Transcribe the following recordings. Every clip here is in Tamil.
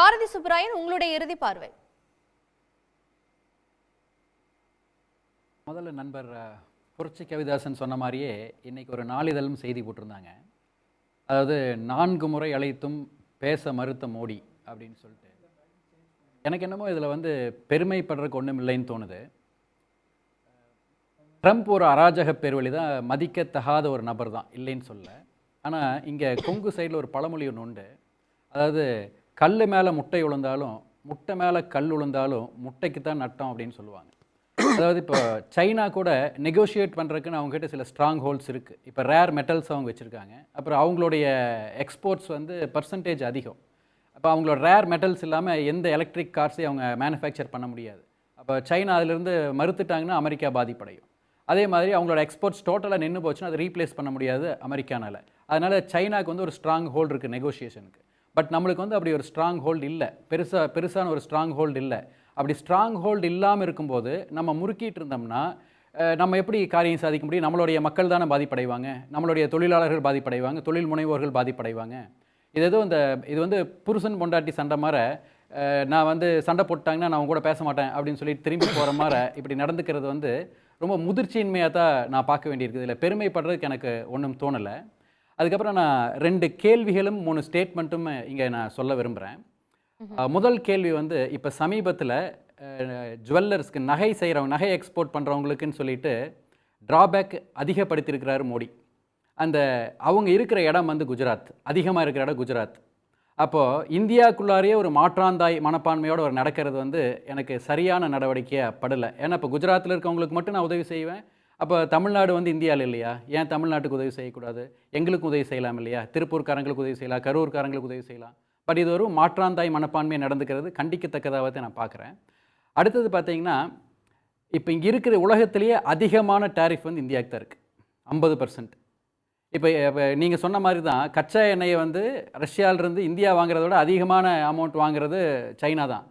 பாரதி சுப்ராயன் உங்களுடைய இறுதி பார்வை. முதல்ல நண்பர் புரட்சி கவிதாசன் சொன்ன மாதிரியே இன்னைக்கு ஒரு நாளிதழும் செய்தி போட்டிருந்தாங்க. அதாவது நான்கு முறை அழைத்தும் பேச மறுத்த மோடி அப்படின்னு சொல்லிட்டு. எனக்கு என்னமோ இதில் வந்து பெருமைப்படுறதுக்கு ஒன்றும் இல்லைன்னு தோணுது. ட்ரம்ப் ஒரு அராஜக பேர்வழி தான் மதிக்கத்தகாத ஒரு நபர் தான் இல்லைன்னு சொல்ல. ஆனால் இங்கே கொங்கு சைடில் ஒரு பழமொழி ஒன்று உண்டு. அதாவது கல் மேலே முட்டை விழுந்தாலும் முட்டை மேலே கல் விழுந்தாலும் முட்டைக்கு தான் நட்டம் அப்படின்னு சொல்லுவாங்க. அதாவது இப்போ சைனா கூட நெகோஷியேட் பண்ணுறதுக்குன்னு அவங்ககிட்ட சில ஸ்ட்ராங் ஹோல்ஸ் இருக்குது இப்போ ரேர் மெட்டல்ஸ் அவங்க வச்சுருக்காங்க. அப்புறம் அவங்களுடைய எக்ஸ்போர்ட்ஸ் வந்து பர்சன்டேஜ் அதிகம். அப்போ அவங்களோட ரேர் மெட்டல்ஸ் இல்லாமல் எந்த எலக்ட்ரிக் கார்ஸையும் அவங்க மேனுஃபேக்சர் பண்ண முடியாது. அப்போ சைனா அதிலிருந்து மறுத்துட்டாங்கன்னா அமெரிக்கா பாதிப்படையும். அதே மாதிரி அவங்களோட எக்ஸ்போர்ட்ஸ் டோட்டலாக நின்று போச்சுன்னா அதை ரீப்ளேஸ் பண்ண முடியாது அமெரிக்கானால். அதனால் சைனாக்கு வந்து ஒரு ஸ்ட்ராங் ஹோல்டு இருக்குது நெகோஷியேஷனுக்கு பட் நம்மளுக்கு வந்து அப்படி ஒரு ஸ்ட்ராங் ஹோல்டு இல்லை. பெருசாக பெருசான ஒரு ஸ்ட்ராங் ஹோல்டு இல்லை. அப்படி ஸ்ட்ராங் ஹோல்டு இல்லாமல் இருக்கும்போது நம்ம முறுக்கிட்டு இருந்தோம்னா நம்ம எப்படி காரியம் சாதிக்க முடியும்? நம்மளுடைய மக்கள் தானே பாதிப்படைவாங்க? நம்மளுடைய தொழிலாளர்கள் பாதிப்படைவாங்க? தொழில் முனைவோர்கள் பாதிப்படைவாங்க? இது ஏதோ இந்த இது வந்து புருஷன் பொண்டாட்டி சண்டை மாதிரி நான் வந்து சண்டை போட்டாங்கன்னா நான் அவங்க கூட பேச மாட்டேன் அப்படின்னு சொல்லி திரும்பி போகிற மாதிரி இப்படி நடந்துக்கிறது வந்து ரொம்ப முதிர்ச்சியின்மையாக தான் நான் பார்க்க வேண்டியிருக்குது. இல்லை பெருமைப்படுறதுக்கு எனக்கு ஒன்றும் தோணலை. அதுக்கப்புறம் நான் ரெண்டு கேள்விகளும் மூணு ஸ்டேட்மெண்ட்டும் இங்கே நான் சொல்ல விரும்புகிறேன் முதல் கேள்வி வந்து இப்போ சமீபத்தில் ஜுவல்லர்ஸ்க்கு நகை செய்கிறவங்க நகை எக்ஸ்போர்ட் பண்ணுறவங்களுக்குன்னு சொல்லிட்டு ட்ராபேக் அதிகப்படுத்தியிருக்கிறாரு மோடி. அந்த அவங்க இருக்கிற இடம் வந்து குஜராத். அதிகமாக இருக்கிற இடம் குஜராத். அப்போது இந்தியாக்குள்ளாரையே ஒரு மாற்றாந்தாய் மனப்பான்மையோடு ஒரு நடக்கிறது வந்து எனக்கு சரியான நடவடிக்கையாக படலை. ஏன்னா இப்போ குஜராத்தில் இருக்கவங்களுக்கு மட்டும் நான் உதவி செய்வேன். அப்போ தமிழ்நாடு வந்து இந்தியாவில் இல்லையா? ஏன் தமிழ்நாட்டுக்கு உதவி செய்யக்கூடாது? எங்களுக்கு உதவி செய்யலாம் இல்லையா? திருப்பூர்காரங்களுக்கு உதவி செய்யலாம் கரூர்காரங்களுக்கு உதவி செய்யலாம். பட் இது ஒரு மாற்றாந்தாய் மனப்பான்மையை நடந்துக்கிறது கண்டிக்கத்தக்கதாக நான் பார்க்குறேன். அடுத்தது பார்த்தீங்கன்னா இப்போ இங்கே இருக்கிற உலகத்திலேயே அதிகமான டேரிஃப் வந்து இந்தியாவுக்கு தான் இருக்குது ஐம்பது பர்சன்ட் இப்போ நீங்கள் சொன்ன மாதிரி தான் கச்சா எண்ணெயை வந்து ரஷ்யாவிலிருந்து இந்தியா வாங்குறத விட அதிகமான அமௌண்ட் வாங்குறது சைனா தான்.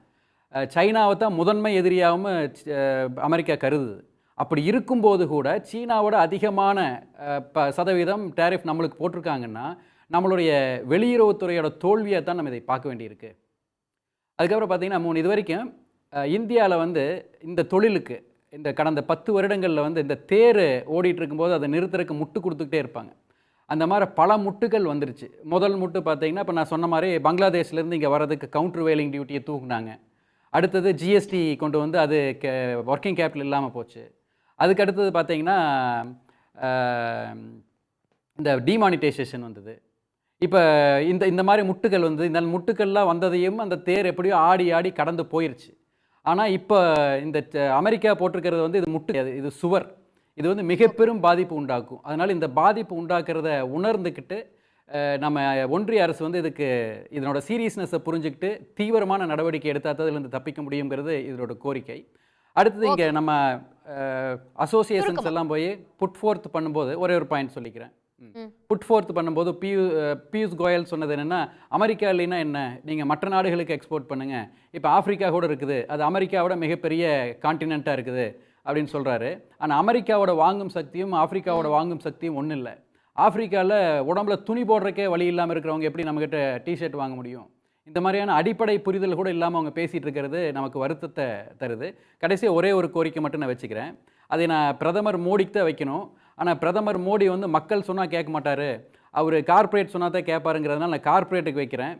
சைனாவை தான் முதன்மை எதிரியாகவும் அமெரிக்கா கருதுது. அப்படி இருக்கும்போது கூட சீனாவோட அதிகமான இப்போ ப சதவீதம் டேரிஃப் நம்மளுக்கு போட்டிருக்காங்கன்னா நம்மளுடைய வெளியுறவுத்துறையோட தோல்வியை தான் நம்ம இதை பார்க்க வேண்டியிருக்கு. அதுக்கப்புறம் பார்த்திங்கன்னா மூணு இது வரைக்கும் இந்தியாவில் வந்து இந்த தொழிலுக்கு இந்த கடந்த பத்து வருடங்களில் வந்து இந்த தேர் ஓடிட்டு இருக்கும்போது அதை நிறுத்துறதுக்கு முட்டு கொடுத்துக்கிட்டே இருப்பாங்க. அந்த மாதிரி பல முட்டுகள் வந்துருச்சு. முதல் முட்டு பார்த்தீங்கன்னா இப்போ நான் சொன்ன மாதிரி பங்களாதேஷ்லேருந்து இங்கே வர்றதுக்கு கவுண்டர் வேலிங் டியூட்டியை தூக்குனாங்க. அடுத்தது ஜிஎஸ்டி கொண்டு வந்து அது ஒர்க்கிங் கேபிட்டல் இல்லாமல் போச்சு. அதுக்கு அடுத்தது பார்த்தீங்கன்னா இந்த டிமானிட்டைசேஷன் வந்தது. இப்போ இந்த இந்த மாதிரி முட்டுகள் வந்து இந்த முட்டுக்கள்லாம் வந்ததையும் அந்த தேர் எப்படியோ ஆடி ஆடி கடந்து போயிருச்சு. ஆனால் இப்போ இந்த ச- அமெரிக்கா போட்டிருக்கிறது வந்து இது முட்டு அது இது சுவர். இது வந்து மிக பெரும் பாதிப்பு உண்டாக்கும். அதனால் இந்த பாதிப்பு உண்டாக்குறத உணர்ந்துக்கிட்டு நம்ம ஒன்றிய அரசு வந்து இதுக்கு இதனோட சீரியஸ்னஸை புரிஞ்சுக்கிட்டு தீவிரமான நடவடிக்கை எடுத்தால் தான் தப்பிக்க முடியுங்கிறது இதனோட கோரிக்கை. அடுத்தது இங்கே நம்ம அசோசியேஷன்ஸ் எல்லாம் போய் புட் ஃபோர்த் பண்ணும்போது ஒரே ஒரு பாயிண்ட் சொல்லிக்கிறேன். புட் ஃபோர்த் பண்ணும்போது பியூ பியூஷ் கோயல் சொன்னது என்னென்னா அமெரிக்கா இல்லைன்னா என்ன? நீங்கள் மற்ற நாடுகளுக்கு எக்ஸ்போர்ட் பண்ணுங்கள் இப்போ ஆப்பிரிக்கா கூட இருக்குது. அது அமெரிக்காவோட மிகப்பெரிய கான்டினெண்ட்டாக இருக்குது அப்படின்னு சொல்கிறாரு ஆனால் அமெரிக்காவோட வாங்கும் சக்தியும் ஆப்பிரிக்காவோட வாங்கும் சக்தியும் ஒன்றும் இல்லை ஆப்பிரிக்காவில் உடம்புல துணி போடுறக்கே வழி இல்லாமல் இருக்கிறவங்க எப்படி நம்மக்கிட்ட டிஷர்ட் வாங்க முடியும்? இந்த மாதிரியான அடிப்படை புரிதல் கூட இல்லாமல் அவங்க பேசிகிட்டு இருக்கிறது நமக்கு வருத்தத்தை தருது. கடைசியாக ஒரே ஒரு கோரிக்கை மட்டும் நான் வச்சுக்கிறேன். அதை நான் பிரதமர் மோடிக்கு தான் வைக்கணும். ஆனால் பிரதமர் மோடி வந்து மக்கள் சொன்னால் கேட்க மாட்டார். அவர் கார்ப்பரேட் சொன்னால் தான் கேட்பாருங்கிறதுனால நான் கார்ப்பரேட்டுக்கு வைக்கிறேன்.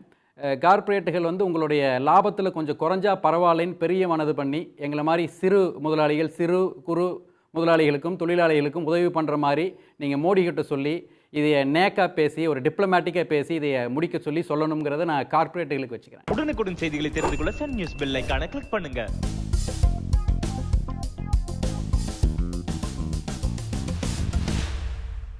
கார்ப்பரேட்டுகள் வந்து உங்களுடைய லாபத்தில் கொஞ்சம் குறைஞ்சா பரவாயில்லைன்னு பெரிய மனது பண்ணி எங்களை மாதிரி சிறு முதலாளிகள் சிறு குறு முதலாளிகளுக்கும் தொழிலாளிகளுக்கும் உதவி பண்ணுற மாதிரி நீங்கள் மோடிக்கிட்ட சொல்லி இதை நேக்காக பேசி ஒரு டிப்ளமேட்டிக்காக பேசி இதை முடிக்க சொல்லி சொல்லணுங்கிறத நான் கார்ப்பரேட்டுகளுக்கு வச்சுக்கிறேன். உடனுக்குடன் செய்திகளை தெரிந்து கொள்ள சன் நியூஸ் பெல் ஐகானை கிளிக் பண்ணுங்கள்